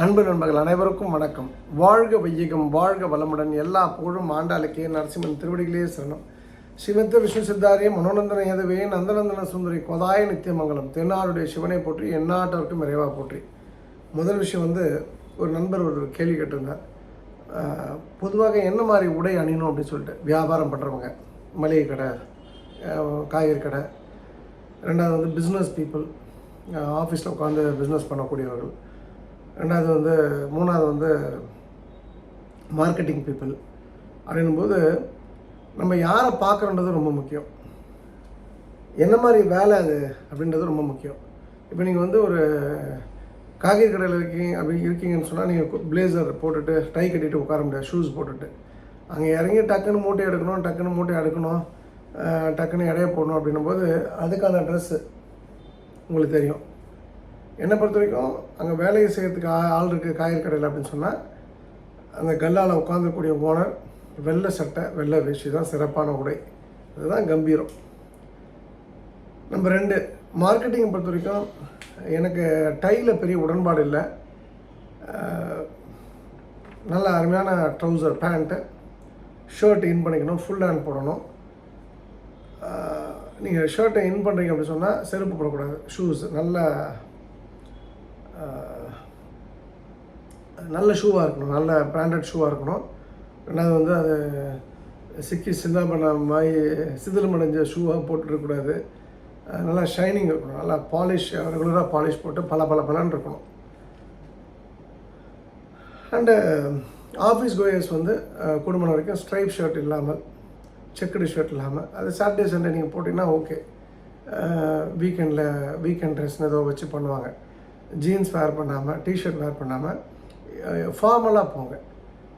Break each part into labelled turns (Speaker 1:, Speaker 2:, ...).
Speaker 1: அன்பு நண்பர்கள் அனைவருக்கும் வணக்கம். வாழ்க வையகம் வாழ்க வளமுடன் எல்லா புகழும் ஆண்டாளுக்கே நரசிம்மன் திருவடிகளே சரணம். சிவத்த விஷ்ணு சித்தாரிய மனோநந்தன ஏதவே நந்தநந்தன சுந்தரி கொதாய நித்தியமங்கலம் தென்னாடுடைய சிவனை போற்றி எந்நாட்டவருக்கும் நிறைவாக போற்றி. முதல் விஷயம் வந்து ஒரு நண்பர் ஒரு கேள்வி கேட்டிருந்தார். பொதுவாக என்ன மாதிரி உடை அணியணும் அப்படின்னு சொல்லிட்டு. வியாபாரம் பண்ணுறவங்க மளிகை கடை காய்கறி கடை. ரெண்டாவது வந்து பிஸ்னஸ் பீப்புள் ஆஃபீஸில் உட்காந்து பிஸ்னஸ் பண்ணக்கூடியவர்கள். ரெண்டாவது வந்து மூணாவது வந்து மார்க்கெட்டிங் பீப்புள் அப்படின்னும்போது நம்ம யாரை பார்க்குறோன்றது ரொம்ப முக்கியம். என்ன மாதிரி வேலை அது அப்படின்றது ரொம்ப முக்கியம். இப்போ நீங்கள் வந்து ஒரு காய்கறி கடையில் இருக்கீங்க அப்படி இருக்கீங்கன்னு சொன்னால் நீங்கள் பிளேசர் போட்டுட்டு டை கட்டிட்டு உட்கார முடியாது ஷூஸ் போட்டுட்டு. அங்கே இறங்கி டக்குன்னு மூட்டை எடுக்கணும் டக்குன்னு மூட்டை எடுக்கணும் டக்குன்னு இடைய போடணும் அப்படின்னும் போது அதுக்கான ட்ரெஸ்ஸு உங்களுக்கு தெரியும். என்னை பொறுத்த வரைக்கும் அங்கே வேலையை செய்கிறதுக்கு ஆ- ஆள் இருக்குது காய்கறி கடையில் அப்படின்னு சொன்னால் அந்த கல்லால் உட்காந்துக்கூடிய ஓனர் வெள்ளை சட்டை வெள்ளை வேஷ்டி தான் சிறப்பான உடை. அதுதான் கம்பீரம். நம்ம ரெண்டு மார்க்கெட்டிங்கை பொறுத்த வரைக்கும் எனக்கு டையில் பெரிய உடன்பாடு இல்லை. நல்ல அருமையான ட்ரௌசர் பேண்ட்டு ஷர்ட் இன் பண்ணிக்கணும் ஃபுல் ஹேண்ட் போடணும். நீங்கள் ஷர்ட்டை இன் பண்ணுறீங்க அப்படின்னு சொன்னால் செருப்பு போடக்கூடாது ஷூஸ் நல்ல நல்ல ஷூவாக இருக்கணும். நல்ல பிராண்டட் ஷூவாக இருக்கணும். ரெண்டாவது வந்து அது சிக்கி சிந்தாபண்ண மாதிரி சிதிலமடைஞ்ச ஷூவாக போட்டுருக்கக்கூடாது. நல்லா ஷைனிங் இருக்கணும். நல்லா பாலிஷ் ரெகுலராக பாலிஷ் போட்டு பல பல பலன்னு இருக்கணும். அண்டு ஆஃபீஸ் கோயர்ஸ் வந்து குடும்பம் வரைக்கும் ஸ்ட்ரைப் ஷர்ட் இல்லாமல் செக்குடு ஷர்ட் இல்லாமல் அது சாட்டர்டே சண்டே நீங்கள் போட்டிங்கன்னா ஓகே வீக்கெண்டில் வீக்கெண்ட் ட்ரெஸ்னு ஏதோ வச்சு பண்ணுவாங்க. ஜீன்ஸ் வேர் பண்ணாமல் டிஷர்ட் வேர் பண்ணாமல் ஃபார்மலாக போங்க.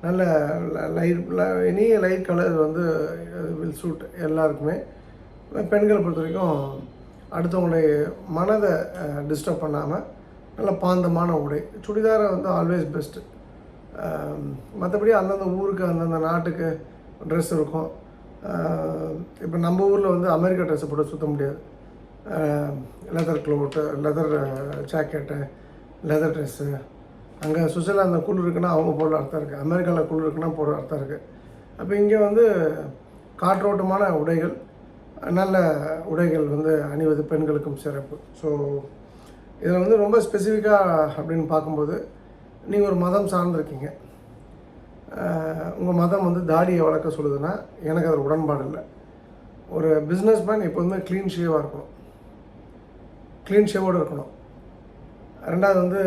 Speaker 1: நல்ல லைட் இனிய லைட் கலர் வந்து வில் சூட் எல்லாருக்குமே. பெண்களை பொறுத்த வரைக்கும் அடுத்தவங்களுடைய மனதை டிஸ்டர்ப் பண்ணாமல் நல்ல பாந்தமான உடை. சுடிதாரை வந்து ஆல்வேஸ் பெஸ்ட்டு மற்றபடி அந்தந்த ஊருக்கு அந்தந்த நாட்டுக்கு ட்ரெஸ் இருக்கும். இப்போ நம்ம ஊரில் வந்து அமெரிக்கா ட்ரெஸ்ஸை போட்டு சுற்ற முடியாது. Leather cloth leather jacket leather dress அங்கே சுவிட்சர்லாந்தில் குழு இருக்குன்னா அவங்க போடுற அர்த்தம் இருக்குது அமெரிக்காவில் குழு இருக்குன்னா போடுற அர்த்தம் இருக்குது அப்போ இங்கே வந்து காற்றோட்டமான உடைகள் நல்ல உடைகள் வந்து அணிவது பெண்களுக்கும் சிறப்பு. ஸோ இதில் வந்து ரொம்ப ஸ்பெசிஃபிக்காக அப்படின்னு பார்க்கும்போது நீங்கள் ஒரு மதம் சார்ந்திருக்கீங்க. உங்கள் மதம் வந்து தாடியை வளர்க்க சொல்லுதுன்னா எனக்கு அதில் உடன்பாடு இல்லை. ஒரு பிஸ்னஸ் மேன் வந்து க்ளீன் ஷேவாக இருக்கும். க்ளீன் ஷேவோடு இருக்கணும். ரெண்டாவது வந்து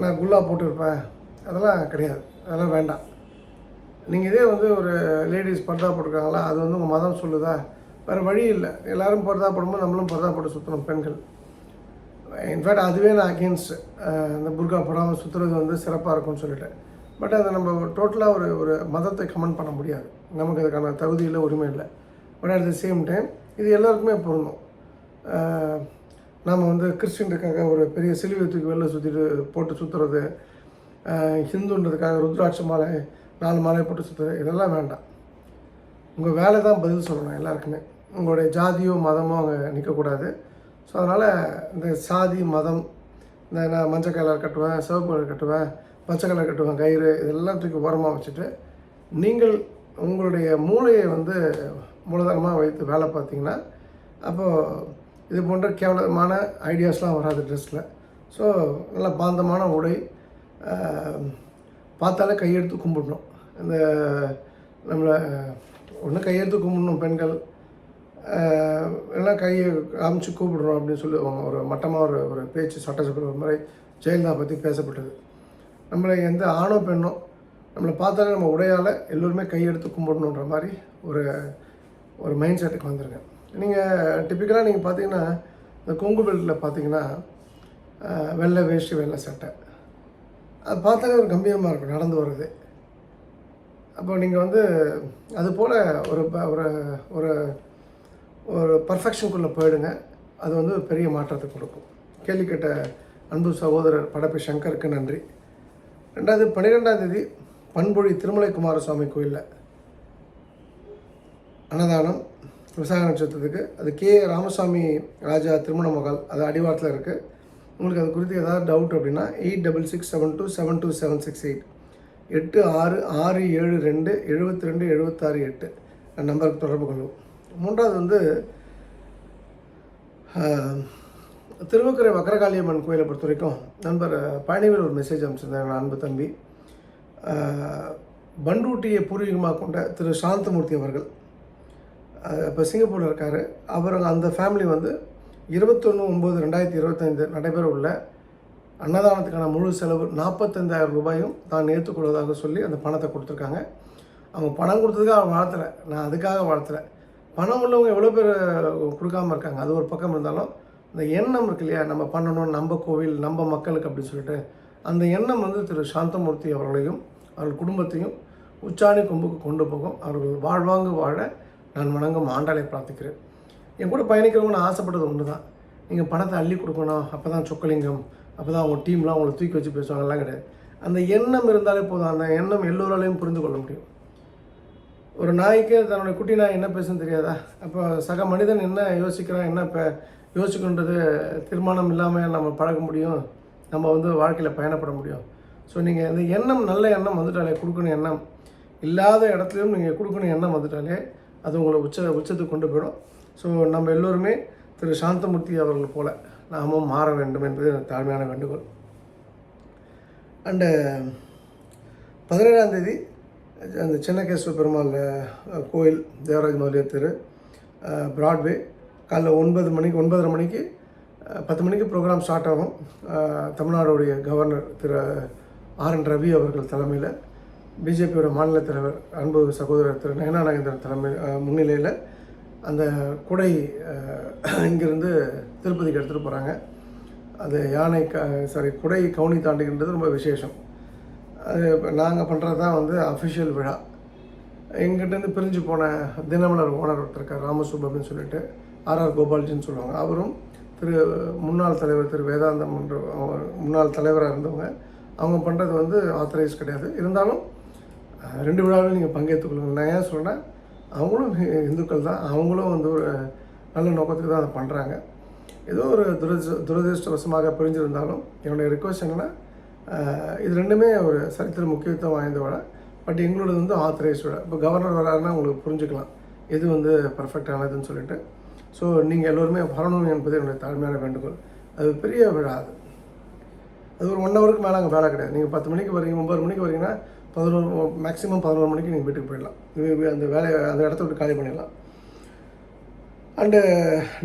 Speaker 1: நான் குல்லா போட்டுருப்பேன். அதெல்லாம் கிடையாது. அதெல்லாம் வேண்டாம். நீங்கள் இதே வந்து ஒரு லேடிஸ் பர்தா போட்டிருக்காங்களா அது வந்து உங்கள் மதம் சொல்லுதா? வேறு வழி இல்லை. எல்லோரும் பர்தா போடும்போது நம்மளும் பர்தா போட்டு சுற்றணும் பெண்கள். இன்ஃபேக்ட் அதுவே நான் அகேன்ஸ்ட் அந்த புர்கா போடாமல் சுற்றுறது வந்து சிறப்பாக இருக்கும்னு சொல்லிட்டேன். பட் அதை நம்ம டோட்டலாக ஒரு ஒரு மதத்தை கமெண்ட் பண்ண முடியாது. நமக்கு அதுக்கான தகுதி இல்லை உரிமை இல்லை. But at the same time இது எல்லாருக்குமே பொருந்தும். நாம் வந்து கிறிஸ்டின்களுக்காக ஒரு பெரிய சிலுவை தூக்கி வெளில சுற்றிட்டு போட்டு சுற்றுறது ஹிந்துன்றதுக்காக ருத்ராட்ச மாலை நாலு மாலை போட்டு சுற்றுறது இதெல்லாம் வேண்டாம். உங்கள் வேலை தான் பதில் சொல்லணும் எல்லாருக்குமே. உங்களுடைய ஜாதியோ மதமோ அங்கே நிற்கக்கூடாது ஸோ அதனால் இந்த சாதி மதம் இந்த நான் மஞ்சள் கலர் கட்டுவேன் சிவப்பு கலர் கட்டுவேன் பச்சை கலர் கட்டுவேன் கயிறு இதெல்லாம் தூக்கி ஓரமாக வச்சுட்டு நீங்கள் உங்களுடைய மூளையை வந்து மூலதனமாக வைத்து வேலை பார்த்தீங்கன்னா அப்போது இது போன்ற கேவலமான ஐடியாஸ்லாம் வராது ட்ரெஸ்ஸில் ஸோ நல்ல பாந்தமான உடை பார்த்தாலே கையெடுத்து கும்பிடணும். இந்த நம்மளை ஒன்று கையெடுத்து கும்பிடணும் பெண்கள். எல்லாம் கையை காமிச்சு கூப்பிடுறோம் அப்படின்னு சொல்லுவாங்க ஒரு மட்டமாக ஒரு ஒரு பேச்சு சட்டசபையில் ஒரு முறை ஜெயலலிதா பற்றி பேசப்பட்டது. நம்மளை எந்த ஆணோ பெண்ணோ நம்மளை பார்த்தாலே நம்ம உடையால் எல்லோருமே கையெடுத்து கும்பிடணுன்ற மாதிரி ஒரு ஒரு மைண்ட் செட்டுக்கு வந்துருங்க நீங்கள் டிப்பிக்கலாக நீங்கள் பார்த்தீங்கன்னா இந்த கொங்கு பெல்ட்டில் பார்த்தீங்கன்னா வெள்ளை வேஷ்டி வெள்ளை சட்டை. அது பார்த்தாலே ஒரு கம்பீரமாக இருக்கும் நடந்து வர்றது. அப்போ நீங்கள் வந்து அது போல் ஒரு ப- ஒரு ஒரு ஒரு பர்ஃபெக்ஷனுக்குள்ளே போயிடுங்க. அது வந்து ஒரு பெரிய மாற்றத்தை கொடுக்கும். கேள்வி கேட்ட அன்பு சகோதரர் படப்பி சங்கருக்கு நன்றி. ரெண்டாவது பன்னிரெண்டாம் தேதி பண்பொழி திருமலை குமாரசுவாமி கோயிலில் அன்னதானம். விசாக நட்சத்திரத்துக்கு. அது கே ராமசாமி ராஜா திருமண மகள். அது அடிவாரத்தில் இருக்குது உங்களுக்கு அது குறித்து ஏதாவது டவுட் அப்படின்னா eight double six seven two seven two seven six eight எட்டு ஆறு ஆறு ஏழு ரெண்டு எழுபத்தி ரெண்டு எழுபத்தாறு எட்டு நம்பருக்கு தொடர்பு கொள்ளும் மூன்றாவது வந்து திருவக்கரை வக்கரகாளியம்மன் கோயிலை பொறுத்த வரைக்கும் நண்பர் பழனிவேல் ஒரு மெசேஜ் அனுப்பிச்சிருந்தாங்க அன்பு தம்பி. பண்டூட்டியை பூர்வீகமாக கொண்ட திரு சாந்தமூர்த்தி அவர்கள். இப்போ சிங்கப்பூரில் இருக்கார். அவர் அந்த ஃபேமிலி வந்து இருபத்தொன்று ஒம்பது ரெண்டாயிரத்தி இருபத்தைந்து நடைபெற உள்ள அன்னதானத்துக்கான முழு செலவு நாற்பத்தஞ்சாயிரம் ரூபாயும் தான் ஏற்றுக்கொள்வதாக சொல்லி அந்த பணத்தை கொடுத்துருக்காங்க. அவங்க பணம் கொடுத்ததுக்காக வாழ்த்தலை. நான் அதுக்காக வாழ்த்தலை. பணம் உள்ளவங்க எவ்வளோ பேர் கொடுக்காம இருக்காங்க. அது ஒரு பக்கம் இருந்தாலும் இந்த எண்ணம் இருக்கு இல்லையா? நம்ம பண்ணணும் நம்ம கோவில் நம்ம மக்களுக்கு அப்படின்னு சொல்லிட்டு அந்த எண்ணம் வந்து திரு சாந்தமூர்த்தி அவர்களையும் அவர்கள் குடும்பத்தையும் உச்சாணி கொம்புக்கு கொண்டு போகும். அவர்கள் வாழ்வாங்கு வாழ நான் வணங்கும் ஆண்டாளை பிரார்த்திக்கிறேன். என் கூட பயணிக்கிறவங்க நான் ஆசைப்பட்டது ஒன்று தான் நீங்கள் பணத்தை அள்ளி கொடுக்கணும் அப்போ தான் சொக்கலிங்கம் அப்போ தான் அவங்க டீம்லாம் அவங்கள தூக்கி வச்சு பேசுவாங்கலாம் கிடையாது. அந்த எண்ணம் இருந்தாலே போதும் அந்த எண்ணம் எல்லோராலையும் புரிந்து கொள்ள முடியும். ஒரு நாய்க்கு தன்னுடைய குட்டி நாய் என்ன பேசுன்னு தெரியாதா? அப்போ சக மனிதன் என்ன யோசிக்கிறான் என்ன இப்போ யோசிக்கின்றது தீர்மானம் இல்லாமல் நம்ம பழக முடியும் நம்ம வந்து வாழ்க்கையில் பயணப்பட முடியும். ஸோ நீங்கள் இந்த எண்ணம் நல்ல எண்ணம் வந்துட்டாலே கொடுக்கணும் எண்ணம் இல்லாத இடத்துலையும் நீங்கள் கொடுக்கணும் எண்ணம் வந்துட்டாலே அது உங்களை உச்ச உச்சத்துக்கு கொண்டு போயிடும். ஸோ நம்ம எல்லோருமே திரு சாந்தமூர்த்தி அவர்கள் போல நாமும் மாற வேண்டும் என்பது எனக்கு தாழ்மையான வேண்டுகோள். அண்டு பதினேழாம் தேதி அந்த சின்னகேஸ்வர பெருமாள் கோயில் தேவராஜ் முதலியார் தெரு ப்ராட்வே பிராட்வே காலைல ஒன்பது மணிக்கு ஒன்பதரை மணிக்கு பத்து மணிக்கு ப்ரோக்ராம் ஸ்டார்ட் ஆகும். தமிழ்நாடுடைய governor Thiru R N Ravi அவர்கள் தலைமையில். பிஜேபியோட மாநில தலைவர் அன்பு சகோதரர் திரு நயனா நாகேந்திரன் தலைமை முன்னிலையில் அந்த குடை இங்கேருந்து இங்கிருந்து திருப்பதிக்கு எடுத்துகிட்டு போகிறாங்க அது யானை க சாரி குடை கவுனி தாண்டுகின்றது ரொம்ப விசேஷம். அது இப்போ நாங்கள் பண்ணுறது தான் வந்து அஃபிஷியல் விழா. எங்கிட்டேருந்து பிரிஞ்சு போன தினமலர் ஓனர் ஒருத்தர் இருக்கார் ராமசுப் அப்படின்னு சொல்லிட்டு ஆர்ஆர் கோபால்ஜின்னு சொல்லுவாங்க. அவரும் திரு முன்னாள் தலைவர் திரு வேதாந்தம் முன்னாள் தலைவராக இருந்தவங்க. அவங்க பண்ணுறது வந்து ஆத்தரைஸ் கிடையாது. இருந்தாலும் ரெண்டு விழாவிலும் நீங்கள் பங்கேற்றுக்கொள்ளுங்க நான் ஏன் சொல்கிறேன் அவங்களும் இந்துக்கள் தான். அவங்களும் வந்து ஒரு நல்ல நோக்கத்துக்கு தான் அதை பண்ணுறாங்க ஏதோ ஒரு துரதிருஷ்ட துரதிருஷ்டவசமாக பிரிஞ்சிருந்தாலும் என்னுடைய ரிக்வஸ்ட் என்னென்னா இது ரெண்டுமே ஒரு சரித்திர முக்கியத்துவம் வாய்ந்த விட பட் எங்களோடது வந்து ஆத்தரைஸ் விட இப்போ கவர்னர் வராருன்னா உங்களுக்கு புரிஞ்சுக்கலாம். எது வந்து பர்ஃபெக்டானதுன்னு சொல்லிட்டு. ஸோ நீங்கள் எல்லோருமே வரணும் என்பது என்னுடைய தாழ்மையான வேண்டுகோள். அது பெரிய விழா அது. அது ஒரு ஒன் ஹவருக்கு மேலே அங்கே வேலை கிடையாது. நீங்கள் பத்து மணிக்கு வரீங்க ஒம்பது மணிக்கு வரீங்கன்னா பதினோரு மேக்ஸிமம் பதினோரு மணிக்கு நீங்கள் வீட்டுக்கு போயிடலாம். அந்த வேலையை அந்த இடத்த விட்டு காலி பண்ணிடலாம். அண்டு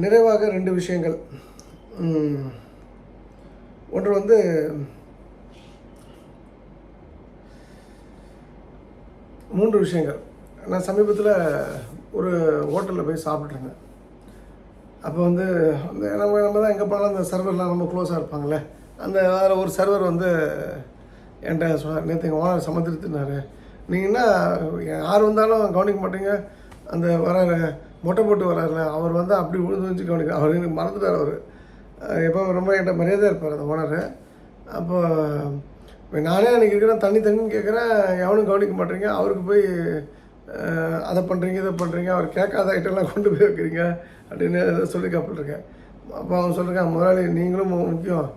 Speaker 1: நிறைவாக ரெண்டு விஷயங்கள். ஒன்று வந்து மூன்று விஷயங்கள். நான் சமீபத்தில் ஒரு ஹோட்டலில் போய் சாப்பிட்ருந்தேன் அப்போ வந்து அந்த நம்ம நம்ம தான் எங்கே போனாலும் அந்த சர்வர்லாம் ரொம்ப க்ளோஸாக இருப்பாங்கள்ல அந்த அதில் ஒரு சர்வர் வந்து என்கிட்ட சொன்னார் நேற்று எங்கள் ஓனர் சமுத்திரத்தினார் நீங்கள் என்ன யார் வந்தாலும் கவனிக்க மாட்டீங்க. அந்த வராரு மொட்டை போட்டு வராருல அவர் வந்து அப்படி விழுந்து வச்சு கவனிக்க அவர் எனக்கு மறந்துட்டார் அவர். எப்போ ரொம்ப என்கிட்ட மரியாதை இருப்பார் அந்த ஓனர். அப்போ நானே அன்றைக்கி இருக்கிறேன் தண்ணி தண்ணின்னு கேட்குறேன் எவனும் கவனிக்க மாட்டேறீங்க அவருக்கு போய் அதை பண்ணுறீங்க இதை பண்ணுறீங்க அவர் கேட்காத ஐட்டம்லாம் கொண்டு போய் வைக்கிறீங்க. அப்படின்னு சொல்லி காப்பிட்ருக்கேன் அப்போ அவன் சொல்லிருக்கான் முதலாளி நீங்களும் முக்கியம்.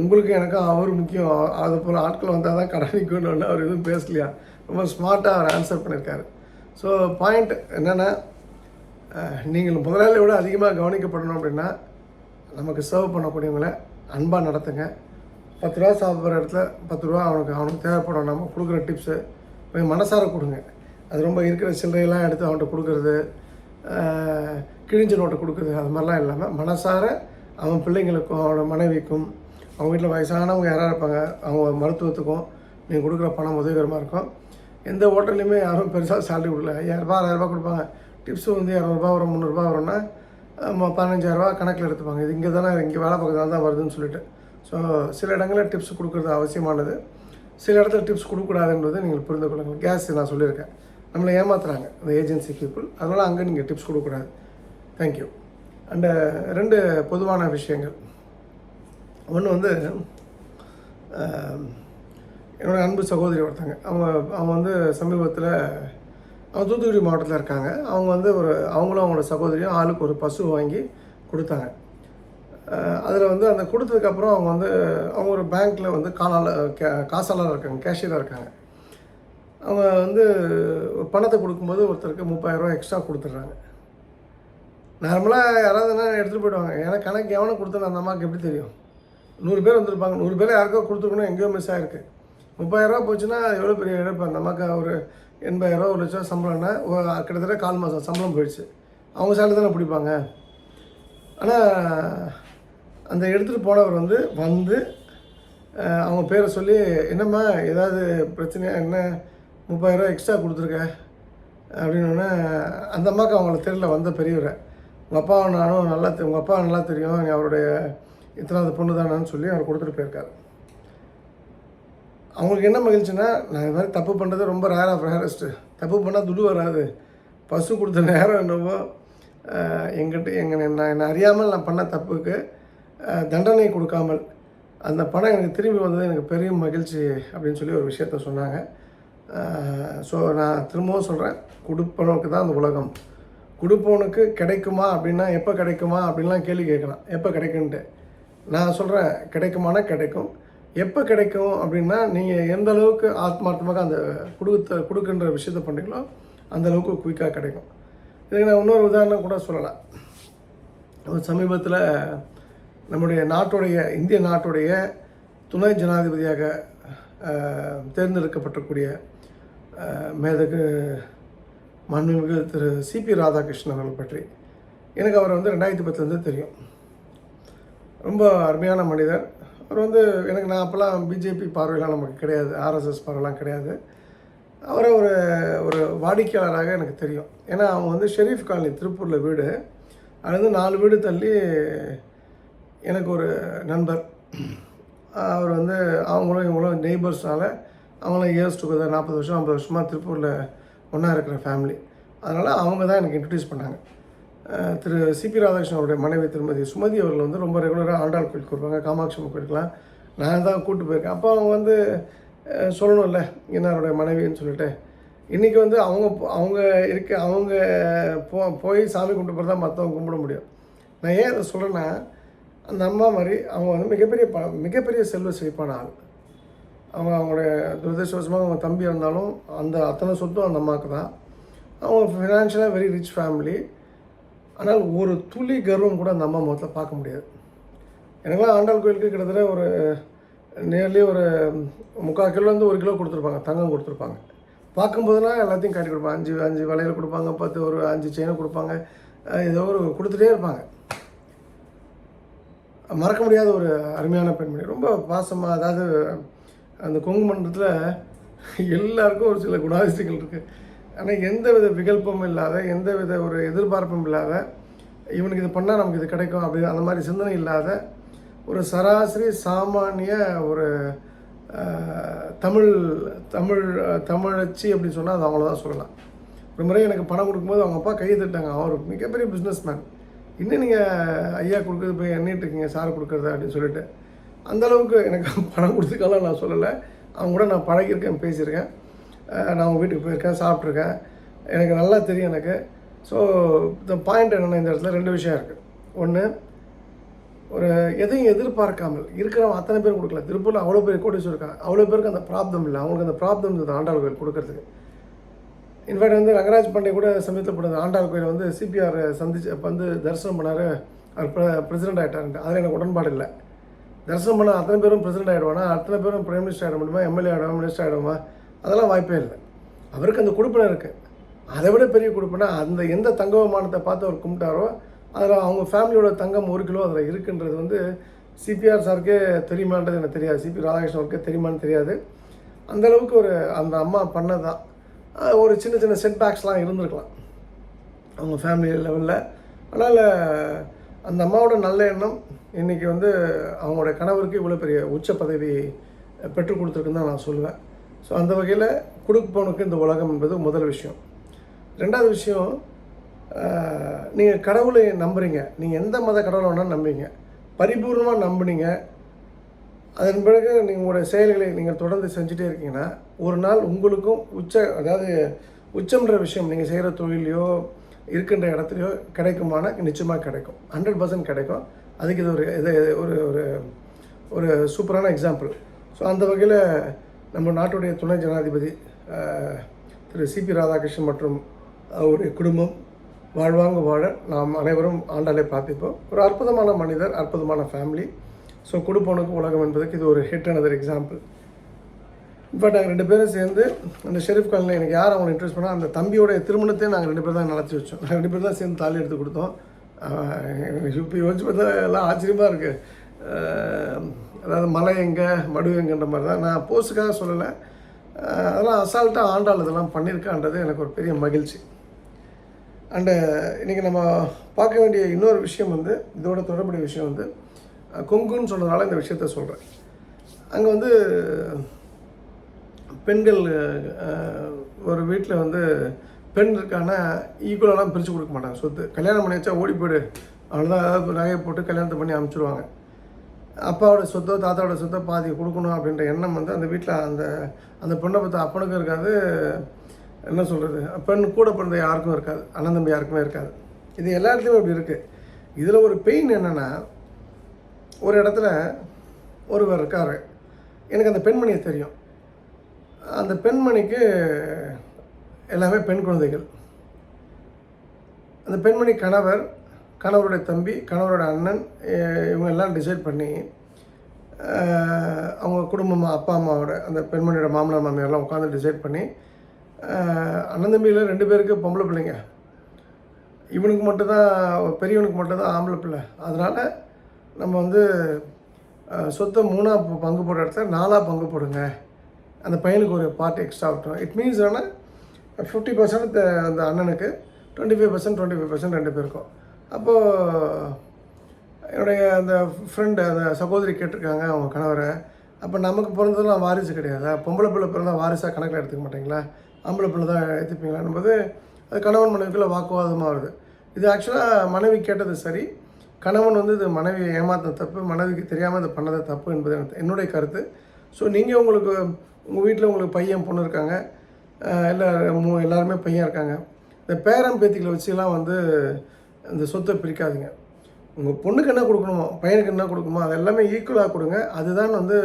Speaker 1: உங்களுக்கு எனக்கும் அவர் முக்கியம். அது போல் ஆட்கள் வந்தால் தான் கடை நிற்கணும்னு அவர் எதுவும் பேசலையா? ரொம்ப ஸ்மார்ட்டாக அவர் ஆன்சர் பண்ணியிருக்காரு ஸோ பாயிண்ட் என்னென்னா நீங்கள் முதலாளியை விட அதிகமாக கவனிக்கப்படணும் அப்படின்னா நமக்கு சர்வ் பண்ணக்கூடியவங்கள அன்பாக நடத்துங்க. பத்து ரூபா சாப்பிட்ற இடத்துல பத்து ரூபா அவனுக்கு அவனுக்கு தேவைப்படும். நம்ம கொடுக்குற டிப்ஸு போய் மனசார கொடுங்க. அது ரொம்ப இருக்கிற சில்லறையெல்லாம் எடுத்து அவன்கிட்ட கொடுக்குறது கிழிஞ்ச நோட்டை கொடுக்குறது அது மாதிரிலாம் இல்லாமல் மனசார அவன் பிள்ளைங்களுக்கும் அவனோட மனைவிக்கும் அவங்க வீட்டில் வயசானவங்க யாராக இருப்பாங்க அவங்க மருத்துவத்துக்கும் நீங்கள் கொடுக்குற பணம் உதவிகரமாக இருக்கும். எந்த ஹோட்டல்லையுமே யாரும் பெருசாக சேலரி கொடுக்கல. ஐயாயிரரூபா ஆறாயிரரூபா கொடுப்பாங்க. டிப்ஸு வந்து இரநூறுபா வரும் முந்நூறுபா வரும்னா பதினஞ்சாயிரரூபா கணக்கில் எடுத்துப்பாங்க. இது இங்கே தானே இங்கே வேலை பார்க்கறதால தான் வருதுன்னு சொல்லிட்டு. ஸோ சில இடங்களில் டிப்ஸ் கொடுக்குறது அவசியமானது. சில இடத்துல டிப்ஸ் கொடுக்கக்கூடாதுன்றது நீங்கள் புரிந்து கொள்ளுங்கள். கேஸ் நான் சொல்லியிருக்கேன். நம்மளை ஏமாத்துறாங்க அந்த ஏஜென்சி பீப்புள் அதனால் அங்கே நீங்கள் டிப்ஸ் கொடுக்கக்கூடாது. தேங்க்யூ அண்டு ரெண்டு பொதுவான விஷயங்கள். ஒன்று வந்து என்னோடய என்னோட அன்பு சகோதரி ஒருத்தங்க. அவங்க அவங்க வந்து சமீபத்தில் அவங்க தூத்துக்குடி மாவட்டத்தில் இருக்காங்க. அவங்க வந்து ஒரு அவங்களும் அவங்களோட சகோதரியும் ஆளுக்கு ஒரு பசு வாங்கி கொடுத்தாங்க. அதில் வந்து அந்த கொடுத்ததுக்கப்புறம் அவங்க வந்து அவங்க ஒரு பேங்க்கில் வந்து காலால் கே காசாளர் இருக்காங்க கேஷியராக இருக்காங்க. அவங்க வந்து ஒரு பணத்தை கொடுக்கும்போது ஒருத்தருக்கு முப்பாயிரரூவா எக்ஸ்ட்ரா கொடுத்துட்றாங்க. நார்மலாக யாராவது என்ன எடுத்துகிட்டு போயிடுவாங்க. ஏன்னா கணக்கு எவனை கொடுத்தா அந்த அம்மாவுக்கு எப்படி தெரியும்? நூறு பேர் வந்திருப்பாங்க. நூறு பேர் யாருக்கோ கொடுத்துருக்கணும். எங்கேயோ மிஸ் ஆகிருக்கு முப்பதாயிரரூவா போச்சுன்னா எவ்வளோ பெரிய இழப்பு? அந்த ஒரு எண்பதாயிரரூவா ஒரு லட்சம் சம்பளம்னா கிட்டத்தட்ட கால் மாதம் சம்பளம் போயிடுச்சு. அவங்க சேலரி தானே பிடிப்பாங்க. ஆனால் அந்த எடுத்துகிட்டு போனவர் வந்து வந்து அவங்க பேரை சொல்லி என்னம்மா ஏதாவது பிரச்சனையாக என்ன? முப்பதாயிரரூவா எக்ஸ்ட்ரா கொடுத்துருக்க? அப்படின்னோடனே அந்த அம்மாவுக்கு அவங்கள தெரியல வந்த பெரியவரை உங்கள் அப்பாவை நானும் நல்லா உங்கள் அப்பா நல்லா தெரியும். அவருடைய இத்தனாவது பொண்ணு தானான்னு சொல்லி அவர் கொடுத்துட்டு போயிருக்காரு. அவங்களுக்கு என்ன மகிழ்ச்சின்னா நான் இது மாதிரி தப்பு பண்ணுறது ரொம்ப ரேர் ஆஃப் ரேரஸ்ட்டு தப்பு பண்ணால் துடு வராது. பசு கொடுத்த நேரம் என்னவோ எங்கிட்ட எங்கள் நான் என்னை அறியாமல் நான் பண்ண தப்புக்கு தண்டனை கொடுக்காமல் அந்த பணம் எனக்கு திரும்பி வந்தது எனக்கு பெரிய மகிழ்ச்சி அப்படின்னு சொல்லி ஒரு விஷயத்த சொன்னாங்க. ஸோ நான் திரும்பவும் சொல்கிறேன் கொடுப்பவனுக்கு தான் அந்த உலகம். கொடுப்பவனுக்கு கிடைக்குமா அப்படின்னா எப்போ கிடைக்குமா அப்படின்லாம் கேள்வி கேட்கலாம். எப்போ கிடைக்குன்ட்டு. நான் சொல்கிறேன் கிடைக்குமானா கிடைக்கும். எப்போ கிடைக்கும் அப்படின்னா நீங்கள் எந்த அளவுக்கு ஆத்மார்த்தமாக அந்த கொடுத்த கொடுக்குன்ற விஷயத்த பண்ணுறீங்களோ அந்த அளவுக்கு குயிக்காக கிடைக்கும். இதுக்கு நான் இன்னொரு உதாரணம் கூட சொல்லலாம். ஒரு சமீபத்தில் நம்முடைய நாட்டுடைய இந்திய நாட்டுடைய துணை ஜனாதிபதியாக தேர்ந்தெடுக்கப்பட்டக்கூடிய மேதகு மாண்புமிகு திரு சிபி ராதாகிருஷ்ணன் அவர்கள் பற்றி. எனக்கு அவர் வந்து ரெண்டாயிரத்தி பத்துலேருந்து தெரியும். ரொம்ப அருமையான மனிதர். அவர் வந்து எனக்கு நான் அப்போல்லாம் பிஜேபி பார்வையெல்லாம் நமக்கு கிடையாது ஆர்எஸ்எஸ் பார்வைலாம் கிடையாது. அவரை ஒரு ஒரு வாடிக்கையாளராக எனக்கு தெரியும். ஏன்னா அவங்க வந்து ஷெரீஃப் காலனி திருப்பூரில் வீடு. அது வந்து நாலு வீடு தள்ளி எனக்கு ஒரு நண்பர். அவர் வந்து அவங்களும் இவங்களும் நெய்பர்ஸ்னால அவங்களும் இயர்ஸ் டுகெதர் நாற்பது வருஷம் ஐம்பது வருஷமாக திருப்பூரில் ஒன்றா இருக்கிற ஃபேமிலி அதனால் அவங்க தான் எனக்கு இன்ட்ரடியூஸ் பண்ணாங்க. திரு சிபி ராதாகிருஷ்ணன் அவருடைய மனைவி திருமதி சுமதி அவர்கள் வந்து ரொம்ப ரெகுலராக ஆண்டாள் கோயிலுக்கு வருவாங்க காமாட்சி அம்மன் கோயிலுக்குலாம் நான் தான் கூப்பிட்டு போயிருக்கேன். அப்போ அவங்க வந்து சொல்லணும்ல இன்னாருடைய மனைவின்னு சொல்லிட்டு. இன்றைக்கி வந்து அவங்க அவங்க இருக்க அவங்க போ போய் சாமி கும்பிட்டு போகிறதா மற்றவங்க கும்பிட முடியும். நான் ஏன் அதை சொல்கிறேன்னா அந்த அம்மா மாதிரி அவங்க வந்து மிகப்பெரிய ப மிகப்பெரிய செல்வ செழிப்பான ஆள். அவங்க அவங்களுடைய துரதிருஷ்டவசமாக அவங்க தம்பி இருந்தாலும் அந்த அத்தனை சொத்தும் அந்த அம்மாவுக்கு தான். அவங்க ஃபினான்ஷியலாக வெரி ரிச் ஃபேமிலி ஆனால் ஒரு துளி கர்வம் கூட அந்த அம்மா முகத்தில் பார்க்க முடியாது. எனக்கெல்லாம் ஆண்டாள் கோயிலுக்கு கிட்டத்தட்ட ஒரு நியர்லி ஒரு முக்கால் கிலோலேருந்து ஒரு கிலோ கொடுத்துருப்பாங்க தங்கம் கொடுத்துருப்பாங்க. பார்க்கும்போதெல்லாம் எல்லாத்தையும் காட்டி கொடுப்பாங்க. அஞ்சு அஞ்சு வளையல் கொடுப்பாங்க பத்து ஒரு அஞ்சு செயினை கொடுப்பாங்க. ஏதோ ஒரு கொடுத்துட்டே இருப்பாங்க. மறக்க முடியாத ஒரு அருமையான பெண்மணி. ரொம்ப பாசமாக அதாவது அந்த கொங்கு மண்டலத்தில் எல்லாருக்கும் ஒரு சில குணாதிசயங்கள் இருக்குது ஆனால் எந்த வித விகல்பமும் இல்லாத எந்த வித ஒரு எதிர்பார்ப்பும் இல்லாத இவனுக்கு இது பண்ணால் நமக்கு இது கிடைக்கும் அப்படி அந்த மாதிரி சிந்தனை இல்லாத ஒரு சராசரி சாமானிய ஒரு தமிழ் தமிழ் தமிழச்சி அப்படின்னு சொன்னால் அது அவங்கள தான் சொல்லலாம். ஒரு முறை எனக்கு பணம் கொடுக்கும்போது அவங்க அப்பா கையை தட்டாங்க அவர் மிகப்பெரிய பிஸ்னஸ் மேன் இன்னும் நீங்கள் ஐயா கொடுக்குறது போய் எண்ணிட்டு இருக்கீங்க சார் கொடுக்குறது அப்படின்னு சொல்லிட்டு. அந்த அளவுக்கு எனக்கு பணம் கொடுத்துக்கலாம் நான் சொல்லலை. அவங்க கூட நான் பழகியிருக்கேன் பேசியிருக்கேன். நான் உங்கள் வீட்டுக்கு போயிருக்கேன் சாப்பிட்ருக்கேன் எனக்கு நல்லா தெரியும் எனக்கு. ஸோ இந்த பாயிண்ட் என்னென்னா இந்த இடத்துல ரெண்டு விஷயம் இருக்குது ஒன்று ஒரு எதையும் எதிர்பார்க்காமல் இருக்கிறவங்க அத்தனை பேர் கொடுக்கல. திருப்பூரில் அவ்வளோ பேர் கூட்டி இருக்காங்க. அவ்வளோ பேருக்கு அந்த ப்ராப்ளம் இல்லை. அவங்களுக்கு அந்த ப்ராப்ளம் இருந்தது ஆண்டாள் கோயில் கொடுக்கறதுக்கு. இன்ஃபேக்ட் வந்து ரங்கராஜ் பாண்டே கூட சமயத்தில் போனது ஆண்டாள் கோயில் வந்து சிபிஆர் சந்திச்சு அப்போ வந்து தரிசனம் பண்ணார். அவர் பிரசிடென்ட் ஆகிட்டாருன்ட்டு அதில் எனக்கு உடன்பாடு இல்லை. தரிசனம் பண்ண அத்தனை பேரும் பிரசிடென்ட் ஆகிடுவானா அத்தனை பேரும் பிரைம் மினிஸ்டர் ஆகிட முடியுமா? எம்எல்ஏ ஆகிடுவா மினிஸ்டர் ஆகிடுமா அதெல்லாம் வாய்ப்பே இல்லை. அவருக்கு அந்த கொடுப்பினை இருக்குது அதை விட பெரிய கொடுப்பினை அந்த எந்த தங்க விமானத்தை பார்த்து அவர் கும்பிட்டாரோ அதில் அவங்க ஃபேமிலியோட தங்கம் ஒரு கிலோ அதில் இருக்குன்றது வந்து சிபிஆர் சாருக்கே தெரியுமான்றது எனக்கு தெரியாது. சிபி ராதாகிருஷ்ணன் அவருக்கே தெரியுமான்னு தெரியாது. அந்தளவுக்கு ஒரு அந்த அம்மா பண்ணதான் ஒரு சின்ன சின்ன செட்பேக்ஸ்லாம் இருந்திருக்கலாம். அவங்க ஃபேமிலி லெவலில் அதனால் அந்த அம்மாவோட நல்ல எண்ணம் இன்றைக்கி வந்து அவங்களோட கணவருக்கு இவ்வளோ பெரிய உச்ச பதவி பெற்றுக் கொடுத்துருக்குன்னு தான் நான் சொல்லுவேன் ஸோ அந்த வகையில் கொடுப்பவனுக்கு இந்த உலகம் என்பது முதல் விஷயம். ரெண்டாவது விஷயம் நீங்கள் கடவுளை நம்புறீங்க. நீங்கள் எந்த மத கடவுளை வேணாலும் நம்புவீங்க. பரிபூர்ணமாக நம்புனீங்க. அதன் பிறகு நீங்கள் உங்களுடைய செயல்களை நீங்கள் தொடர்ந்து செஞ்சுட்டே இருக்கீங்கன்னா ஒரு நாள் உங்களுக்கும் உச்ச அதாவது உச்சம்ன்ற விஷயம் நீங்கள் செய்கிற தொழிலையோ இருக்கின்ற இடத்துலையோ கிடைக்குமானா நிச்சயமாக கிடைக்கும். ஹண்ட்ரட் பர்சன்ட் கிடைக்கும். அதுக்கு இது ஒரு இது ஒரு ஒரு ஒரு சூப்பரான எக்ஸாம்பிள் ஸோ அந்த வகையில் நம்ம நாட்டுடைய துணை ஜனாதிபதி திரு சிபி ராதாகிருஷ்ணன் மற்றும் அவருடைய குடும்பம் வாழ்வாங்க வாழ நாம் அனைவரும் ஆண்டாலே பார்த்திப்போம் ஒரு அற்புதமான மனிதர் அற்புதமான ஃபேமிலி ஸோ கொடுப்பவனுக்கு உலகம் என்பதற்கு இது ஒரு ஹிட் அனதர் எக்ஸாம்பிள் இன்ஃபேக்ட் நாங்கள் ரெண்டு பேரும் சேர்ந்து அந்த ஷெரீஃப் காலில் எனக்கு யார் அவங்களை இன்ட்ரெஸ்ட் பண்ணால் அந்த தம்பியோட திருமணத்தையும் நாங்கள் ரெண்டு பேர் தான் நடத்தி வச்சோம். நாங்கள் ரெண்டு பேர் தான் சேர்ந்து தாலி எடுத்து கொடுத்தோம். இப்போ யோசிச்சு பார்த்தா எல்லாம் ஆச்சரியமாக இருக்குது அதாவது மலை எங்கே மடு எங்கன்ற மாதிரி தான். நான் போஸ்ட்டுக்காக சொல்லலை. அதெல்லாம் அசால்ட்டாக ஆண்டாள் இதெல்லாம் பண்ணியிருக்கான்றது எனக்கு ஒரு பெரிய மகிழ்ச்சி. அண்டு இன்றைக்கி நம்ம பார்க்க வேண்டிய இன்னொரு விஷயம் வந்து இதோட தொடர்புடைய விஷயம் வந்து கொங்குன்னு சொன்னதால இந்த விஷயத்த சொல்கிறேன் அங்கே வந்து பெண்கள் ஒரு வீட்டில் வந்து பெண் இருக்கான பிரித்து கொடுக்க மாட்டாங்க. சொத்து. கல்யாணம் பண்ணி வச்சா ஓடி போயிடு. அவ்வளோதான் ஏதாவது நகையை போட்டு கல்யாணத்தை பண்ணி அனுப்பிச்சிடுவாங்க அப்பாவோட சொத்தோ தாத்தாவோட சொத்தோ பாதி கொடுக்கணும் அப்படின்ற எண்ணம் வந்து அந்த வீட்டில் அந்த அந்த பொண்ணை பற்றி அப்பனுக்கும் இருக்காது. என்ன சொல்கிறது பெண் கூட பிறந்த யாருக்கும் இருக்காது. அண்ணன் தம்பி யாருக்குமே இருக்காது. இது எல்லா இடத்துலையும் இப்படி இருக்குது இதில் ஒரு பெயின் என்னென்னா ஒரு இடத்துல ஒருவர் இருக்கார். எனக்கு அந்த பெண்மணியை தெரியும். அந்த பெண்மணிக்கு எல்லாமே பெண் குழந்தைகள். அந்த பெண்மணி கணவர் கணவருடைய தம்பி கணவரோட அண்ணன் இவங்க எல்லாம் டிசைட் பண்ணி அவங்க குடும்பமாக அப்பா அம்மாவோட அந்த பெண்மணியோட மாமனார் மாமியாரெலாம் உட்காந்து டிசைட் பண்ணி அண்ணன் தம்பியில் ரெண்டு பேருக்கு பொம்பளை பிள்ளைங்க. இவனுக்கு மட்டும்தான் பெரியவனுக்கு மட்டும்தான் ஆம்பளை பிள்ளை. அதனால் நம்ம வந்து சொத்தை மூணாக பங்கு போடுற இடத்துல நாலாக பங்கு போடுங்க. அந்த பையனுக்கு ஒரு பார்ட் எக்ஸ்ட்ரா விட்டுரும் இட் மீன்ஸ் ஆனால் ஃபிஃப்டி பர்சன்ட் அந்த அண்ணனுக்கு twenty five percent twenty five percent ரெண்டு பேருக்கும். அப்போது என்னுடைய அந்த ஃப்ரெண்டு அந்த சகோதரி கேட்டிருக்காங்க அவங்க கணவரை. அப்போ நமக்கு பிறந்ததெல்லாம் வாரிசு கிடையாதா. பொம்பளை பிள்ளை பிறந்தால் வாரிசாக கணக்கில் எடுத்துக்க மாட்டீங்களா? ஆம்பளை பிள்ளை தான் எடுத்துப்பீங்களான்னு போது அது கணவன் மனைவிக்குள்ள வாக்குவாதமாக வருது. இது ஆக்சுவலாக மனைவி கேட்டது சரி. கணவன் வந்து இது மனைவியை ஏமாத்தின தப்பு மனைவிக்கு தெரியாமல் இது பண்ணது தப்பு என்பது என்னுடைய கருத்து. ஸோ நீங்கள் உங்களுக்கு உங்கள் வீட்டில் உங்களுக்கு பையன் பொண்ணு இருக்காங்க. அஹ் எல்லா எல்லாருமே பையன் இருக்காங்க. இந்த பேரன் பேத்திகளை வச்சுலாம் வந்து இந்த சொத்தை பிரிக்காதீங்க. உங்கள் பொண்ணுக்கு என்ன கொடுக்கணுமோ பையனுக்கு என்ன கொடுக்கணுமோ அது எல்லாமே ஈக்குவலாக கொடுங்க. அதுதான் வந்து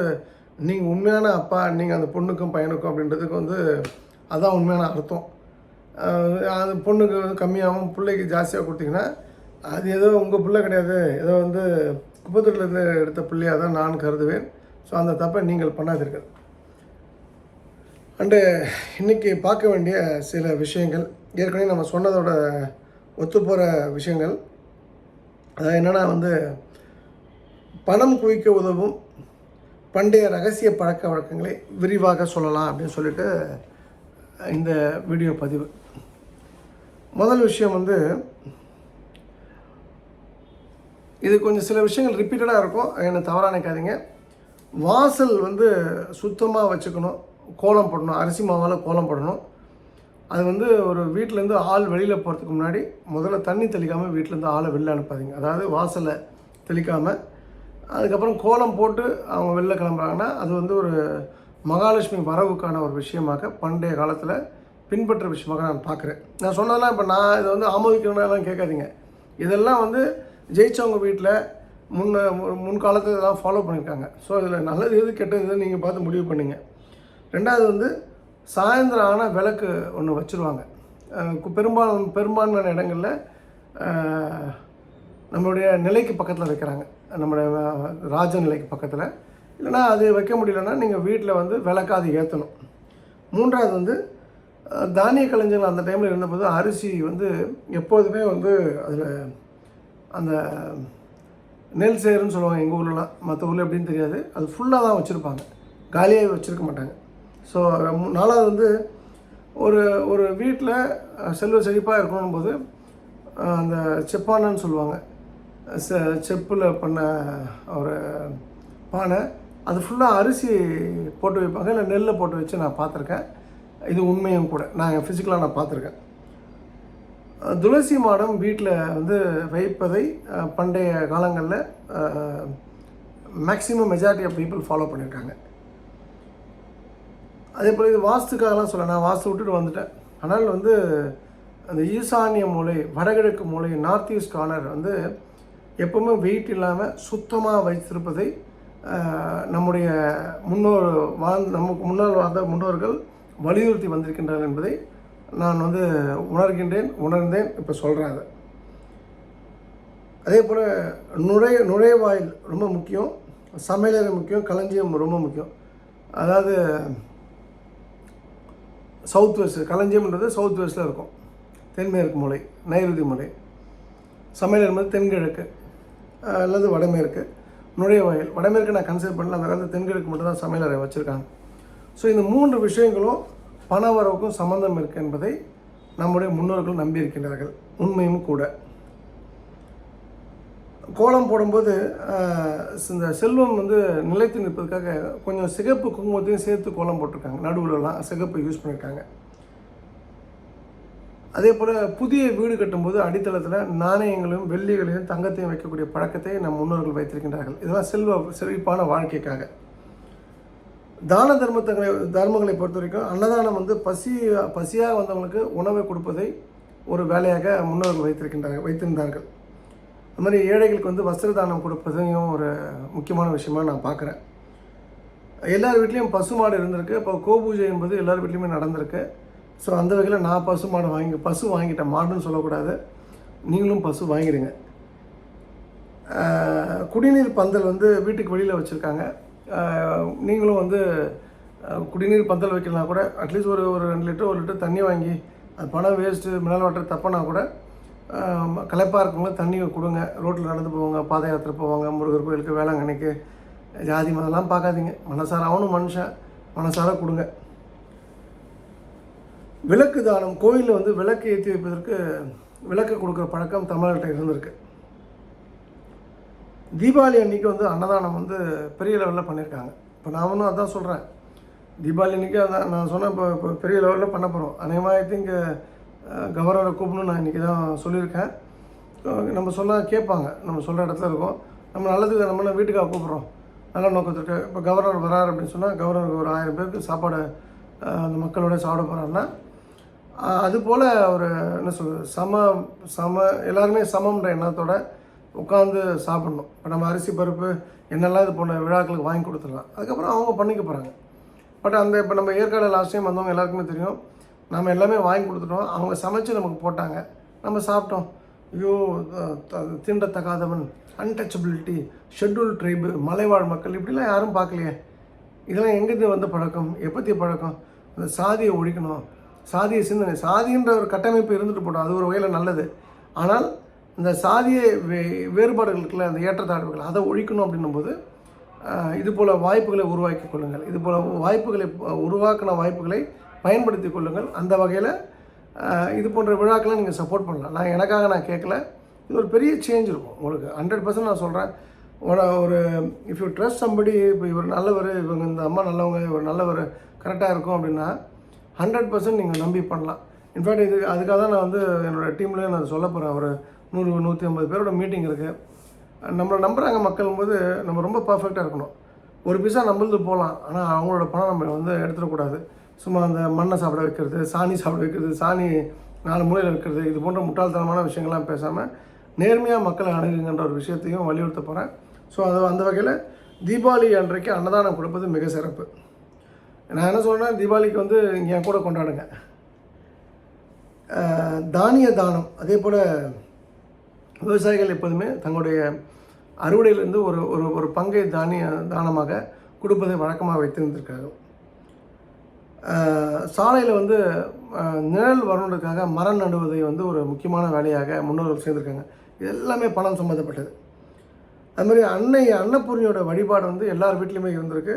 Speaker 1: நீங்கள் உண்மையான அப்பா நீங்கள் அந்த பொண்ணுக்கும் பையனுக்கும் அப்படின்றதுக்கு வந்து அதுதான் உண்மையான அர்த்தம். அது பொண்ணுக்கு வந்து கம்மியாகவும் பிள்ளைக்கு ஜாஸ்தியாக கொடுத்தீங்கன்னா அது ஏதோ உங்கள் பிள்ளை கிடையாது. ஏதோ வந்து குப்பத்தூர்லேருந்து எடுத்த பிள்ளையாக தான் நான் கருதுவேன். ஸோ அந்த தப்பை நீங்கள் பண்ணாதீர்கள். அண்டு இன்றைக்கி பார்க்க வேண்டிய சில விஷயங்கள். ஏற்கனவே நம்ம சொன்னதோட ஒத்து போகிற விஷயங்கள். அது என்னென்னா வந்து பணம் குவிக்க உதவும் பண்டைய ரகசிய பழக்க வழக்கங்களை விரிவாக சொல்லலாம் அப்படின்னு சொல்லிட்டு இந்த வீடியோ பதிவு. முதல் விஷயம் வந்து இது கொஞ்சம் சில விஷயங்கள் ரிப்பீட்டடாக இருக்கும். என்னை தவறாக நினைக்காதீங்க. வாசல் வந்து சுத்தமாக வச்சுக்கணும். கோலம் போடணும். அரிசி மாவால் கோலம் போடணும். அது வந்து ஒரு வீட்டிலேருந்து ஆள் வெளியில் போகிறதுக்கு முன்னாடி முதல்ல தண்ணி தெளிக்காமல் வீட்டிலேருந்து ஆளை வெளில அனுப்பாதீங்க. அதாவது வாசலை தெளிக்காமல் அதுக்கப்புறம் கோலம் போட்டு அவங்க வெளில கிளம்புறாங்கன்னா அது வந்து ஒரு மகாலட்சுமி வரவுக்கான ஒரு விஷயமாக பண்டைய காலத்தில் பின்பற்ற விஷயமாக நான் பார்க்குறேன். நான் சொன்னதெல்லாம் இப்போ நான் இதை வந்து ஆமோதிக்கணும்னாலாம் கேட்காதீங்க. இதெல்லாம் வந்து ஜெயிச்சவங்க வீட்டில் முன்ன மு- முன்காலத்தில் இதெல்லாம் ஃபாலோ பண்ணியிருக்காங்க ஸோ இதில் நல்லது எது கெட்டது நீங்கள் பார்த்து முடிவு பண்ணுங்க. ரெண்டாவது வந்து சாயந்தரம் ஆனால் விளக்கு ஒன்று வச்சுருவாங்க. பெரும்பாலும் பெரும்பான்மையான இடங்களில் நம்மளுடைய நிலைக்கு பக்கத்தில் வைக்கிறாங்க. நம்முடைய ராஜ நிலைக்கு பக்கத்தில். இல்லைன்னா அது வைக்க முடியலன்னா நீங்கள் வீட்டில் வந்து விளக்காது ஏற்றணும் மூன்றாவது வந்து தானிய கலைஞர்கள் அந்த டைமில் இருந்தபோது அரிசி வந்து எப்போதுமே வந்து அதில் அந்த நெல் சேருன்னு சொல்லுவாங்க எங்கள் ஊர்லலாம். மற்ற ஊரில் எப்படின்னு தெரியாது. அது ஃபுல்லாக தான் வச்சுருப்பாங்க. காலியாக வச்சுருக்க மாட்டாங்க. ஸோ நாலாவது வந்து ஒரு ஒரு வீட்டில் செல்வ செழிப்பாக இருக்கணும் போது அந்த செப்பானன்னு சொல்லுவாங்க. செ செப்பில் பண்ண ஒரு பானை அது ஃபுல்லாக அரிசி போட்டு வைப்பாங்க. இல்லை நெல்லை போட்டு வச்சு நான் பார்த்துருக்கேன். இது உண்மையும் கூட. நான் ஃபிசிக்கலாக நான் பார்த்துருக்கேன். துளசி மாடம் வீட்டில் வந்து வைப்பதை பண்டைய காலங்களில் maximum majority of people follow பண்ணியிருக்காங்க. அதே போல் இது வாஸ்துக்காகலாம் சொல்ல நான் வாஸ்து விட்டுட்டு வந்துட்டேன். ஆனால் வந்து அந்த ஈசானிய மூலை வடகிழக்கு மூலை நார்த் ஈஸ்ட் கார்னர் வந்து எப்பவுமே வெயிட் இல்லாமல் சுத்தமாக வைத்திருப்பதை நம்முடைய முன்னோர் வாழ் நமக்கு முன்னால் வாழ்ந்த முன்னோர்கள் வலியுறுத்தி வந்திருக்கின்றார்கள் என்பதை நான் வந்து உணர்கின்றேன் உணர்ந்தேன் இப்போ சொல்கிறேன் அதை. அதே போல் நுழை நுழைவாயில் ரொம்ப முக்கியம். சமையலறை முக்கியம் களஞ்சியம் ரொம்ப முக்கியம். அதாவது சவுத் வெஸ்ட் களஞ்சியம்ன்றது சவுத் வெஸ்ட்டில் இருக்கும். தென்மேற்கு மூலை நைருதி மூலை. சமையல் என்பது தென்கிழக்கு அல்லது வடமேற்கு. நுழைவாயில் வடமேற்கு நான் கன்சிடர் பண்ணல. அந்த காலத்தில் தென்கிழக்கு மட்டும் தான் சமையலறை வச்சுருக்காங்க. ஸோ இந்த மூன்று விஷயங்களும் பண வரவுக்கும் சம்மந்தம் இருக்குது என்பதை நம்முடைய முன்னோர்கள் நம்பியிருக்கின்றார்கள். உண்மையும் கூட. கோலம் போடும்போது இந்த செல்வம் வந்து நிலைத்து நிற்பதுக்காக கொஞ்சம் சிகப்பு குங்குமத்தையும் சேர்த்து கோலம் போட்டிருக்காங்க. நடுவில்லாம் சிகப்பு யூஸ் பண்ணியிருக்காங்க அதே போல் புதிய வீடு கட்டும்போது அடித்தளத்தில் நாணயங்களையும் வெள்ளிகளையும் தங்கத்தையும் வைக்கக்கூடிய பழக்கத்தை நம் முன்னோர்கள் வைத்திருக்கின்றார்கள். இதெல்லாம் செல்வ செழிப்பான வாழ்க்கைக்காக. தான தர்மத்தங்களை தர்மங்களை பொறுத்த வரைக்கும் அன்னதானம் வந்து பசி பசியாக வந்தவங்களுக்கு உணவை கொடுப்பதை ஒரு வேலையாக முன்னோர்கள் வைத்திருக்கின்றார்கள் வைத்திருந்தார்கள். அது மாதிரி ஏழைகளுக்கு வந்து வஸ்திர தானம் கொடுப்பதையும் ஒரு முக்கியமான விஷயமா நான் பார்க்குறேன். எல்லார் வீட்லேயும் பசுமாடு இருந்திருக்கு. இப்போ கோபூஜை என்பது எல்லார் வீட்லேயுமே நடந்திருக்கு. ஸோ அந்த வகையில் நான் பசு மாடு வாங்கி பசு வாங்கிட்டேன். மாடுன்னு சொல்லக்கூடாது. நீங்களும் பசு வாங்கிடுங்க. குடிநீர் பந்தல் வந்து வீட்டுக்கு வெளியில் வச்சுருக்காங்க. நீங்களும் வந்து குடிநீர் பந்தல் வைக்கலாம் கூட அட்லீஸ்ட் ஒரு ஒரு ரெண்டு லிட்டர் ஒரு லிட்டர் தண்ணி வாங்கி அது பணம் வேஸ்ட்டு மினரல் வாட்டர் தப்புனா கூட களைப்பாக இருக்கவங்க தண்ணி கொடுங்க. ரோட்டில் நடந்து போவாங்க பாத யாத்திரை போவாங்க முருகர் கோயிலுக்கு வேளாங்கண்ணிக்கு ஜாதி மதம்லாம் பார்க்காதீங்க. மனசார அவனும் மனுஷன். மனசார கொடுங்க. விளக்கு தானம் கோயிலில் வந்து விளக்கு ஏற்றி வைப்பதற்கு விளக்கு கொடுக்குற பழக்கம் தமிழர்கிட்ட இருந்திருக்கு. தீபாவளி அன்னைக்கு வந்து அன்னதானம் வந்து பெரிய லெவலில் பண்ணியிருக்காங்க இப்போ நான் அதான் சொல்கிறேன் தீபாவளி அன்னைக்கு அதான் நான் சொன்னேன் இப்போ இப்போ பெரிய லெவலில் பண்ண போகிறோம் அநேகமாக ஐ திங்க் கவர்னரை கூப்பிடணும்னு நான் இன்றைக்கி தான் சொல்லியிருக்கேன். நம்ம சொன்னால் கேட்பாங்க. நம்ம சொல்கிற இடத்துல இருக்கோம். நம்ம நல்லதுக்கு நம்ம வீட்டுக்காக கூப்பிட்றோம்? நல்ல நோக்கத்திற்கு இப்போ கவர்னர் வரார் அப்படின்னு சொன்னால் கவர்னருக்கு ஒரு ஆயிரம் பேருக்கு சாப்பாடு அந்த மக்களோட சாப்பிட போகிறாருன்னா அதுபோல் ஒரு என்ன சொல்கிறது சம சம எல்லாருமே சமம்ன்ற எண்ணத்தோட உட்காந்து சாப்பிடணும். இப்போ நம்ம அரிசி பருப்பு என்னெல்லாம் இது போன விழாக்களுக்கு வாங்கி கொடுத்துடலாம். அதுக்கப்புறம் அவங்க பண்ணிக்க போகிறாங்க பட் அந்த இப்போ நம்ம ஏற்காடு லாஸ்ட் டைம் வந்தவங்க எல்லாருக்குமே தெரியும். நம்ம எல்லாமே வாங்கி கொடுத்துட்டோம். அவங்க சமைச்சு நமக்கு போட்டாங்க. நம்ம சாப்பிட்டோம். ஐயோ தீண்டத்தகாதவன் அன்டச்சபிலிட்டி ஷெட்யூல் ட்ரைபு மலைவாழ் மக்கள் இப்படிலாம் யாரும் பார்க்கலையே. இதெல்லாம் எங்கேருந்து வந்த பழக்கம்? எப்பத்திய பழக்கம்? அந்த சாதியை ஒழிக்கணும். சாதிய சிந்தனை. சாதின்ற ஒரு கட்டமைப்பு இருந்துட்டு போட்டோம். அது ஒரு வகையில் நல்லது. ஆனால் இந்த சாதிய வே வேறுபாடுகளுக்குள்ள அந்த ஏற்றத்தாழ்வுகள் அதை ஒழிக்கணும் அப்படின்னும் போது இது போல் வாய்ப்புகளை உருவாக்கி கொள்ளுங்கள். இது போல் வாய்ப்புகளை உருவாக்கின வாய்ப்புகளை பயன்படுத்தி கொள்ளுங்கள். அந்த வகையில் இது போன்ற விழாக்களை நீங்கள் சப்போர்ட் பண்ணலாம். நான் எனக்காக நான் கேட்கல. இது ஒரு பெரிய சேஞ்ச் இருக்கும் உங்களுக்கு. ஹண்ட்ரட் பர்சன்ட் நான் சொல்கிறேன் ஒரு இஃப் யூ ட்ரஸ்ட் சம்படி இப்போ இவர் நல்லவர் இவங்க இந்த அம்மா நல்லவங்க இவர் நல்லவர் கரெக்டாக இருக்கும் அப்படின்னா ஹண்ட்ரட் பர்சன்ட் நீங்கள் நம்பி பண்ணலாம். இன்ஃபேக்ட் இது அதுக்காக தான் நான் வந்து என்னோடய டீம்லேயே நான் சொல்ல போகிறேன் ஒரு நூறு நூற்றி ஐம்பது பேரோட மீட்டிங் இருக்குது நம்மளை நம்புகிறாங்க மக்கள் போது நம்ம ரொம்ப பர்ஃபெக்டாக இருக்கணும். ஒரு பைசா நம்மளது போகலாம் ஆனால் அவங்களோட பணம் நம்ம வந்து எடுத்துடக்கூடாது சும்மா அந்த மண்ணை சாப்பிட வைக்கிறது சாணி சாப்பிட வைக்கிறது சாணி நாலு மூலையில் இருக்கிறது இது போன்ற முட்டாள்தனமான விஷயங்கள்லாம் பேசாமல் நேர்மையாக மக்களை அணுகுங்கன்ற ஒரு விஷயத்தையும் வலியுறுத்த போகிறேன் ஸோ அது அந்த வகையில் தீபாவளி அன்றைக்கு அன்னதானம் கொடுப்பது மிக சிறப்பு. நான் என்ன சொல்கிறேன்னா தீபாவளிக்கு வந்து இங்கே என் கூட கொண்டாடுங்க. தானிய தானம் அதே போல் விவசாயிகள் எப்போதுமே தங்களுடைய அறுவடையிலிருந்து ஒரு ஒரு ஒரு பங்கை தானிய தானமாக கொடுப்பதை வழக்கமாக வைத்திருந்திருக்காங்க சாலையில் வந்து நிழல் வரணுன்றதுக்காக மரம் நடுவதை வந்து ஒரு முக்கியமான வேலையாக முன்னோர்கள் செய்திருக்காங்க. இது எல்லாமே பணம் சம்மந்தப்பட்டது அதுமாதிரி அன்னை அன்னபூர்ணியோட வழிபாடு வந்து எல்லார் வீட்லேயுமே இருந்திருக்கு.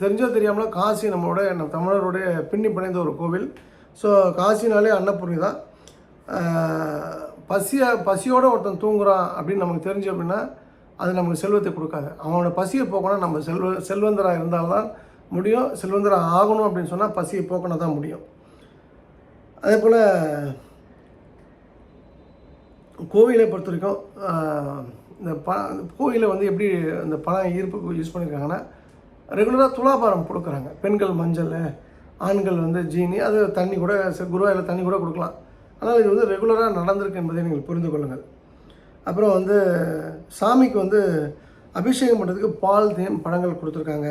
Speaker 1: தெரிஞ்சோ தெரியாமலோ காசி நம்மளோட நம்ம தமிழருடைய பின்னி பிணைந்த ஒரு கோவில். ஸோ காசினாலே அன்னபூர்ணி தான். பசியை பசியோடு ஒருத்தன் தூங்குறான் அப்படின்னு நமக்கு தெரிஞ்சு அப்படின்னா அது நமக்கு செல்வத்தை கொடுக்காது. அவனோட பசியை போக்கணும் நம்ம செல்வ செல்வந்தராக இருந்தால்தான் முடியும் செல்வந்தராக ஆகணும் அப்படின்னு சொன்னால் பசியை போக்கணும் தான் முடியும். அதே போல் கோவிலை பொறுத்த வரைக்கும் இந்த ப கோவிலை வந்து எப்படி அந்த பணம் ஈர்ப்புக்கு யூஸ் பண்ணியிருக்காங்கன்னா ரெகுலராக துலாபாரம் கொடுக்குறாங்க. பெண்கள் மஞ்சள் ஆண்கள் வந்து ஜீனி அது தண்ணி கூட ச- குருவாயில் தண்ணி கூட கொடுக்கலாம். ஆனால் இது வந்து ரெகுலராக நடந்திருக்கு என்பதை நீங்கள் புரிந்து கொள்ளுங்கள். அப்புறம் வந்து சாமிக்கு வந்து அபிஷேகம் பண்ணுறதுக்கு பால் தேன் பழங்கள் கொடுத்துருக்காங்க.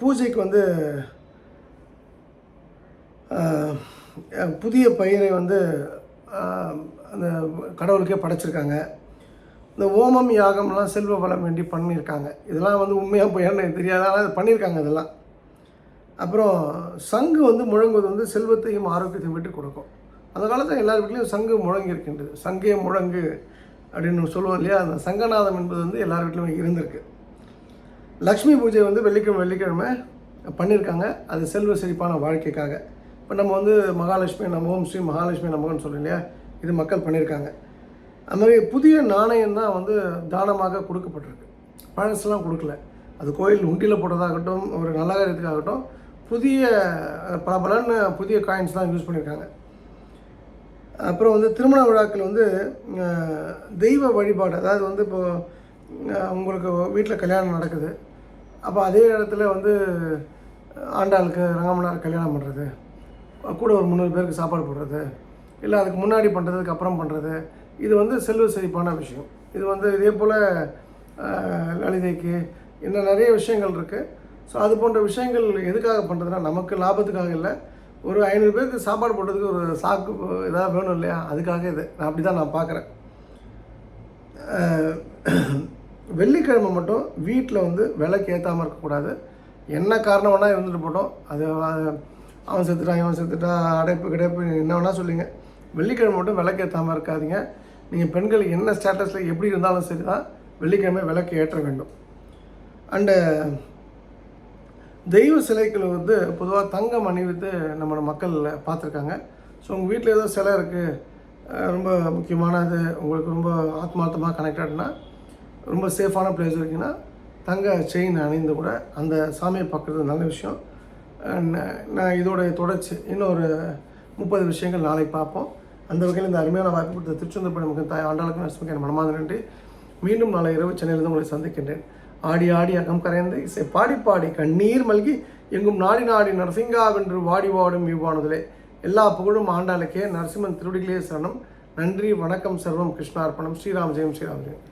Speaker 1: பூஜைக்கு வந்து புதிய பயிரை வந்து அந்த கடவுளுக்கே படைச்சிருக்காங்க. இந்த ஓமம் யாகம்லாம் செல்வ வளம் வேண்டி பண்ணியிருக்காங்க. இதெல்லாம் வந்து உண்மையாக போய் தெரியாது. ஆனால் இது பண்ணியிருக்காங்க இதெல்லாம். அப்புறம் சங்கு வந்து முழங்குவது வந்து செல்வத்தையும் ஆரோக்கியத்தையும் விட்டு கொடுக்கும். அந்த காலத்தில் எல்லார் வீட்லேயும் சங்கு முழங்கி இருக்கின்றது. சங்கே முழங்கு அப்படின்னு சொல்லுவோம் இல்லையா? அந்த சங்கநாதம் என்பது வந்து எல்லார் வீட்லையும் இருந்திருக்கு. லக்ஷ்மி பூஜை வந்து வெள்ளிக்கிழமை வெள்ளிக்கிழமை பண்ணியிருக்காங்க அது செல்வ செழிப்பான வாழ்க்கைக்காக. இப்போ நம்ம வந்து மகாலட்சுமி நமகம் ஸ்ரீ மகாலட்சுமி நமகம்னு சொல்றோம் இல்லையா? இது மக்கள் பண்ணியிருக்காங்க அது மாதிரி புதிய நாணயம் தான் வந்து தானமாக கொடுக்கப்பட்டிருக்கு. பழசுலாம் கொடுக்கல. அது கோயில் உண்டியில் போட்டதாகட்டும் ஒரு நல்ல காரியத்துக்காகட்டும் புதிய பல பலன்னு புதிய காயின்ஸ் தான் யூஸ் பண்ணியிருக்காங்க அப்புறம் வந்து திருமண விழாக்கள் வந்து தெய்வ வழிபாடு. அதாவது வந்து இப்போது உங்களுக்கு வீட்டில் கல்யாணம் நடக்குது. அப்போ அதே இடத்துல வந்து ஆண்டாளுக்கு ரங்கமனார் கல்யாணம் பண்ணுறது கூட ஒரு முந்நூறு பேருக்கு சாப்பாடு போடுறது இல்லை அதுக்கு முன்னாடி பண்ணுறதுக்கு அப்புறம் பண்ணுறது இது வந்து செல்வ செழிப்பான விஷயம். இது வந்து இதே போல் லலிதைக்கு இன்னும் நிறைய விஷயங்கள் இருக்குது ஸோ அது போன்ற விஷயங்கள் எதுக்காக பண்ணுறதுனா நமக்கு லாபத்துக்காக இல்லை. ஒரு ஐநூறு பேருக்கு சாப்பாடு போடுறதுக்கு ஒரு சாக்கு இதாக வேணும் இல்லையா? அதுக்காக இது. நான் அப்படி தான் நான் பார்க்குறேன் வெள்ளிக்கிழமை மட்டும் வீட்டில் வந்து விலைக்கு ஏற்றாமல் இருக்கக்கூடாது. என்ன காரணம் வேணால் இருந்துட்டு போட்டோம் அது அவன் செத்துட்டான் இவன் செத்துட்டா அடைப்பு கிடைப்பு என்ன வேணால் சொல்லுங்க. வெள்ளிக்கிழமை மட்டும் விளக்கு ஏற்றாமல் இருக்காதீங்க. நீங்கள் பெண்கள் என்ன ஸ்டேட்டஸில் எப்படி இருந்தாலும் சரி தான் வெள்ளிக்கிழமை விளக்கு ஏற்ற வேண்டும். அண்டு தெய்வ சிலைகள் வந்து பொதுவாக தங்கம் அணிவித்து நம்மளோட மக்கள் பார்த்துருக்காங்க. ஸோ உங்கள் வீட்டில் ஏதோ சிலை இருக்குது ரொம்ப முக்கியமானது. உங்களுக்கு ரொம்ப ஆத்மார்த்தமாக கனெக்டட்னா ரொம்ப சேஃபான பிளேஸ் இருக்குன்னா தங்க செயின் அணிந்து கூட அந்த சாமியை பார்க்குறது நல்ல விஷயம். நான் இதோடைய தொடர்ச்சி இன்னொரு முப்பது விஷயங்கள் நாளைக்கு பார்ப்போம். அந்த வகையில் இந்த அருமையான வாய்ப்பு கொடுத்த திருச்செந்தூர் பணி தாய் ஆண்டாளுக்கு நரசிம்மக்கு என் மனமார்ந்த நன்றி. மீண்டும் நாளை இரவு சென்னையிலிருந்து உங்களை சந்திக்கின்றேன். ஆடி ஆடி அகம் கரைந்து இசை பாடி பாடி கண்ணீர் மல்கி எங்கும் நாடி நாடி நரசிங்காவென்று வாடி வாடும் இவ்வானதிலே. எல்லா புகழும் ஆண்டாளுக்கே. நரசிம்மன் திருவடிகளே சரணம். நன்றி வணக்கம் சர்வம் கிருஷ்ணார்ப்பணம். ஸ்ரீராம் ஜெயம் ஸ்ரீராம் ஜெயம்.